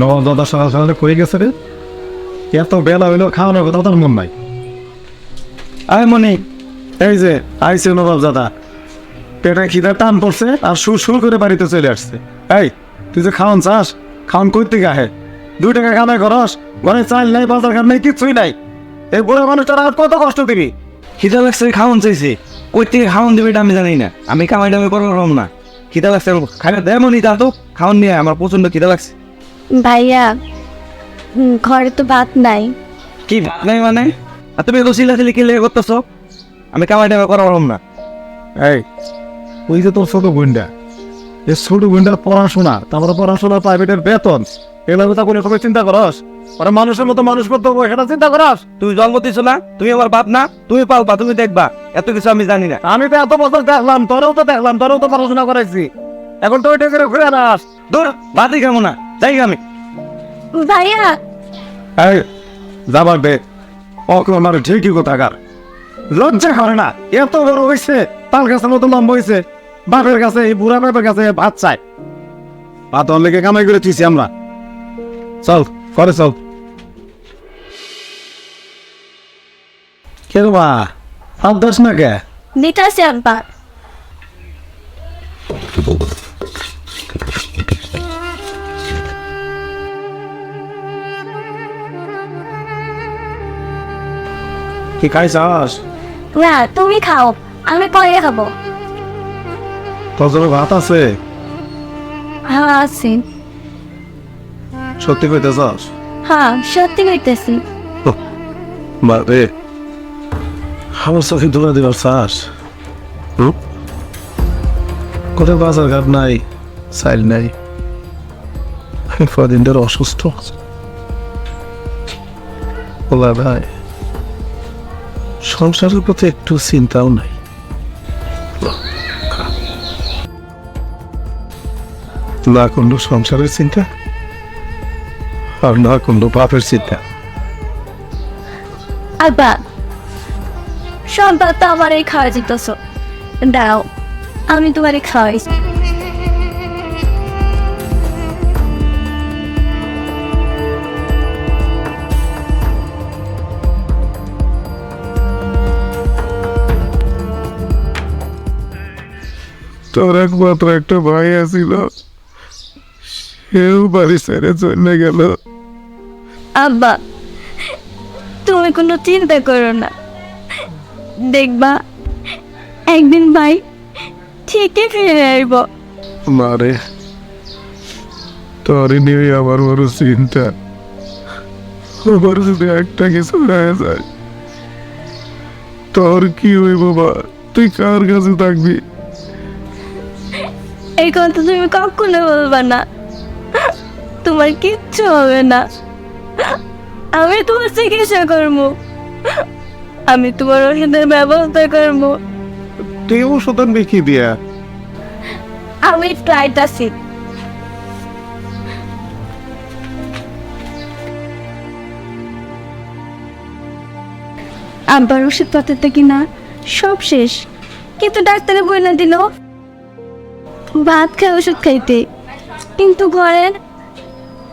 নবাব দাদা সকাল সকালে কই গেছে রে? এত বেলা হইল খাওয়ানোর কথা তার মন নাই। আয় মনি, এই যে আইসে নবাব দাদা। পেটে খিদা টান পড়ছে আর সুর সুর করে বাড়িতে চলে আসছে। এই, তুই যে খাওয়ান চাস, খাওয়ান থেকে আহে? দুই টাকা কামাই করস, ঘরে চাল নাই, বাজার ঘাট নাই, কিছুই নাই। এই বুড়া মানুষটার আর কত কষ্ট দিবি? খিদা লাগছে, খাওয়ান চাইছে। কই থেকে খাওয়ান দেবে এটা আমি জানি না। আমি কামাই টামাই পারব না। খিদা লাগছে খাইলে দেয় মনি তা তো, খাওয়ান নিয়ে আমার প্রচণ্ড খিদা লাগছে। ভাইয়া ঘরে তো ভাত নাই। কি ভাত নাই মানে? আর তুমি এত সিলাসিলি কি লেগে করতেছ? আমি কামাই টামাই করা পারব না। এই ওই যে তোর ছোট বোনটা। এই ছোট বোনটার পড়াশোনা তারপরে পড়াশোনা প্রাইভেটের বেতন। এগুলোর কথা কোনো সময় চিন্তা করস। ওরা মানুষের মতো মানুষ করতে হবে সেটা চিন্তা করস। তুমি জন্ম দিছো না? তুমি আমার বাপ না? তুমি পালবা তুমি দেখবা। এত কিছু আমি জানি না। আমি তো এত বছর দেখলাম তোরেও তো দেখলাম তোরেও তো পড়াশোনা করাইছি। এখন তো ওইটা করে ঘুরে আনাস দূর বাদই খাব না। যাই আমি। ভাইয়া। এই যাবার বে ওকে আমার ঠিকই কোথাকার। লজ্জা করে না এত বড় হয়েছে তার কাছে মতো লম্বা হয়েছে বাপের কাছে এই বুড়া বাপের কাছে ভাত চাই ভাত লেগে কামাই করে তুইছি আমরা। চল করে চল। কে বা হাত দাস না কে? নিতাছি আব্বা। কি খাইছাস না তুমি খাও আমি পরে খাব। তোর জন্য ভাত আছে? হ্যাঁ আছি। সত্যি কইতেছস হ্যাঁ সত্যি কইতেছি। বারে আমার চোখে ধুলা দিবার চাস? কোথায় বাজার ঘাট নাই চাইল নাই। কদিন ধরে অসুস্থ। ভাই। সংসারের প্রতি একটু চিন্তাও নাই। না কোনো সংসারের চিন্তা আর না কোনো বাপের চিন্তা। আব্বা, সন্তান তো আমার এই খাওয়া যেতেছ দাও আমি তোমারে খাওয়াই তোর একমাত্র একটা ভাই আছিল। সেও বাড়ি ছেড়ে চলে গেল। আব্বা তুমি কোনো চিন্তা করো না। দেখবা একদিন ভাই ঠিকই ফিরে আসব। মারে তোর নিয়ে আমার বড় চিন্তা। আমার যদি একটা কিছু হয়ে যায় তোর কি হইব বা? তুই কার কাছে থাকবি? এই কথা তুমি কখনো বলবা না। তোমার কিচ্ছু হবে না। আমি তোমার চিকিৎসা করব। আমি তোমার ওষুধের ব্যবস্থা করব। তুই ওষুধ আনবি কি দিয়া? আমি ট্রাইটাছি আব্বার ওষুধপত্রটা কিনা সব শেষ। কিন্তু ডাক্তারে বই না দিল। ভাত খাই ওষুধ খাইতে। কিন্তু ঘরের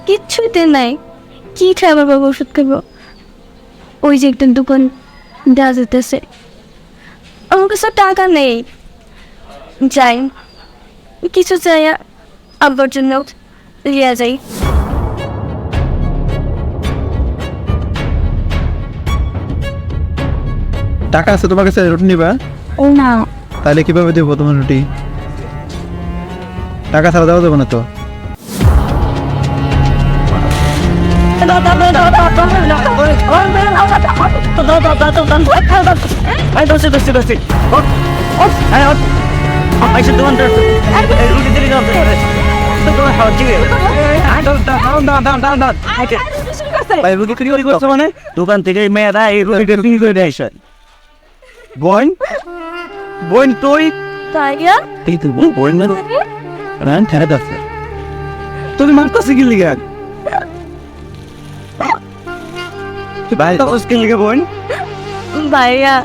কিচ্ছুতে নাই। কি খাবার বাবা ওষুধ খাব ওই যে একটা দোকান দেওয়া যেতেছে আমার কাছে টাকা নেই। যাই। কিছু চাই আব্বার জন্য। লিয়া যাই। টাকা আছে তোমার কাছে রুটি নিবা? ও না। তাহলে কীভাবে দেবো তোমার রুটি? টাকা ছাড়া দেওয়া যাবে না তো? মানে? দোকান থেকে মেয়েরা এই বোন? বোন তুই? তাইয়া এই তো বোন রান ঠেলে যাচ্ছে। তুই মারতেছি কি লিগা? ভাই তো কি লিগা বোন? ভাইয়া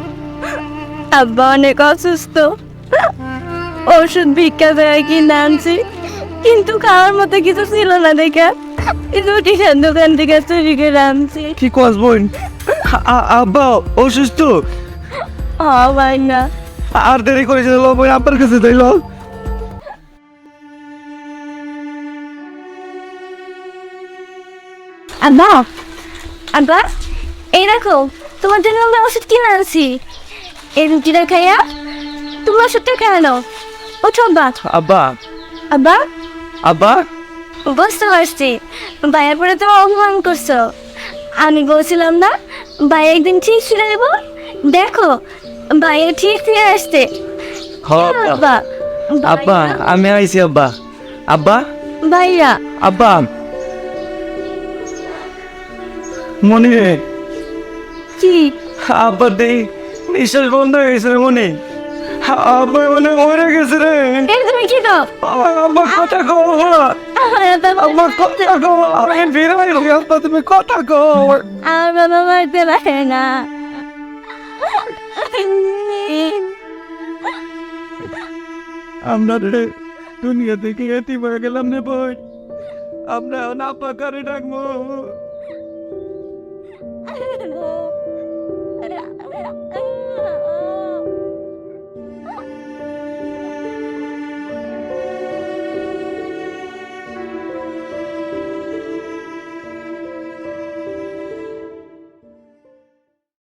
আব্বা অনেক অসুস্থ। ওষুধ ভিক্ষা দেয় কিনে আনছি কিন্তু খাওয়ার মতো কিছু ছিল না দেখে। রুটিখান দোকান থেকে চুরি করে আনছি। কি কস বোন? আব্বা অসুস্থ? ও ভাই না আর দেরি করেছে লো বোন আব্বার কাছে তাইল আব্বা আব্বা এই দেখো তোমার জন্য আমি ওষুধ কিনে আনছি এই রুটিটা খাইয়া তুমি ওষুধটা খেয়ে নাও। ওঠো আব্বা। আব্বা। আব্বা? আব্বা। বুঝতে পারছি। ভাইয়ের পরে তুমি অপমান করছ। আমি বলছিলাম না ভাই একদিন ঠিক ফিরে দেবো দেখো ভাইয়ের ঠিক ফিরে আসতে হ আব্বা। আব্বা আমি আইছি আব্বা। আব্বা। ভাইয়া। আব্বা। মনে কি? আব্বা দেই নিঃশ্বাস বন্ধ হয়ে গেছে রে মনে আব্বা মনে মরে গেছে রে। এই তুমি কি দাও আব্বা আব্বা কথা কো আমার বাবা আব্বা কথা কো আমি ফিরে আইলো আব্বা তুমি কথা কো আমার বাবা মারতে পারে না। আমরা রে দুনিয়া থেকে এতি হয়ে গেলাম রে বই। আমরা না পাকারে ডাকবো।